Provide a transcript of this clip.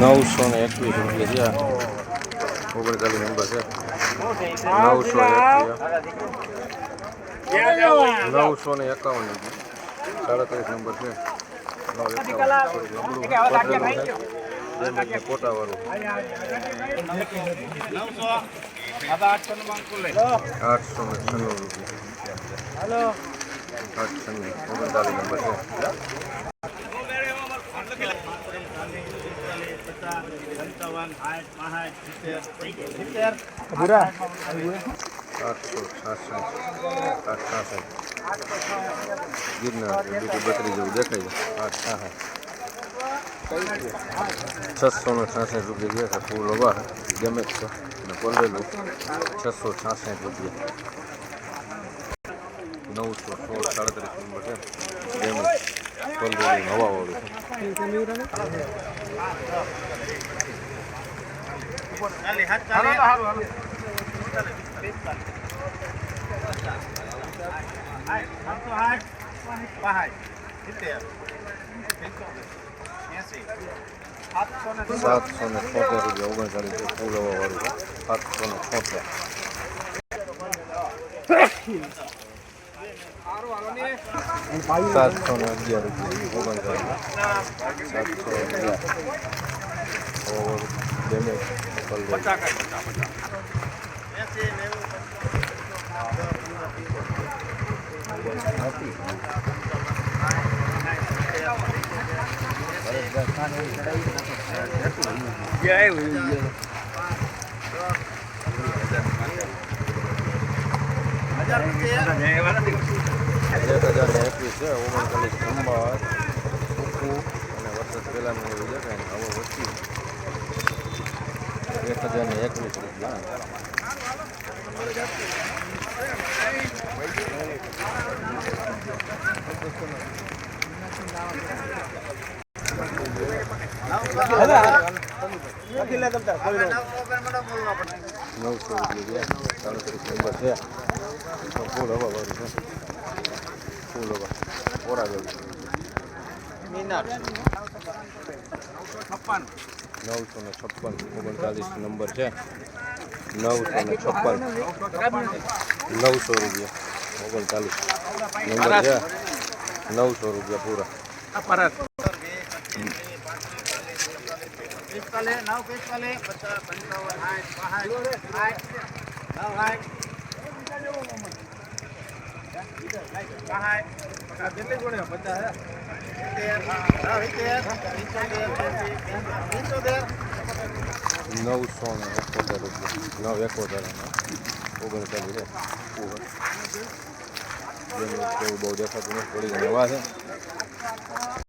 નવસો ને એકવીસ રૂપિયા છે. ઓગણચાલીસ નંબર છે. નવસો એક નવસો ને એકાવન રૂપિયા. સાડત્રીસ નંબર છે. કોટાવાળું આઠસો ને છન્નું રૂપિયા. આઠ છન્નું ઓગણચાલીસ નંબર છે. આઠસો છાસઠ આઠ છાસઠ ગિરનાર બીજું બત્રીસ જેવું દેખાય છે આઠ છાસઠ છસો ને છાસઠ રૂપિયા ગયા છે ફૂલ હવા ગમે જ છે અને પંદરેલું છસો છાસઠ રૂપિયા નવસો સોળ સાડત્રીસ નંબર છે ગમે પંદરેલું હવાવાળું છે સાતસો ને છોતેર રૂપિયા, ઓગણચાલીસ. ફૂલ હવાવાળું છે સાતસો ને છોતેર સાતસો ને અગિયાર રૂપિયા ઓગણચાલીસ સાતસો અગિયાર. ઓવર ડેમેજ પચાસ. એક હજાર એકવીસ છે ઓગણચાલીસ નંબર અને વરસાદ પહેલાંનું એવું છે ને હવે વસ્તી એક હજાર ને એકવીસ નવસો રૂપિયા સાડત્રીસ નંબર ફૂલ હવા વાળું છે ફૂલ હવા નવસો ને છપ્પન ઓગણચાલીસ નંબર છે નવસો ને છપ્પન નવસો રૂપિયા ઓગણચાલીસ નંબર છે નવસો રૂપિયા પૂરા નવસો ને એકોતેર રૂપિયા નવ એકોતેર ઓગણચાલીસ કેવું બહુ દેખાતું નથી થોડી નવા છે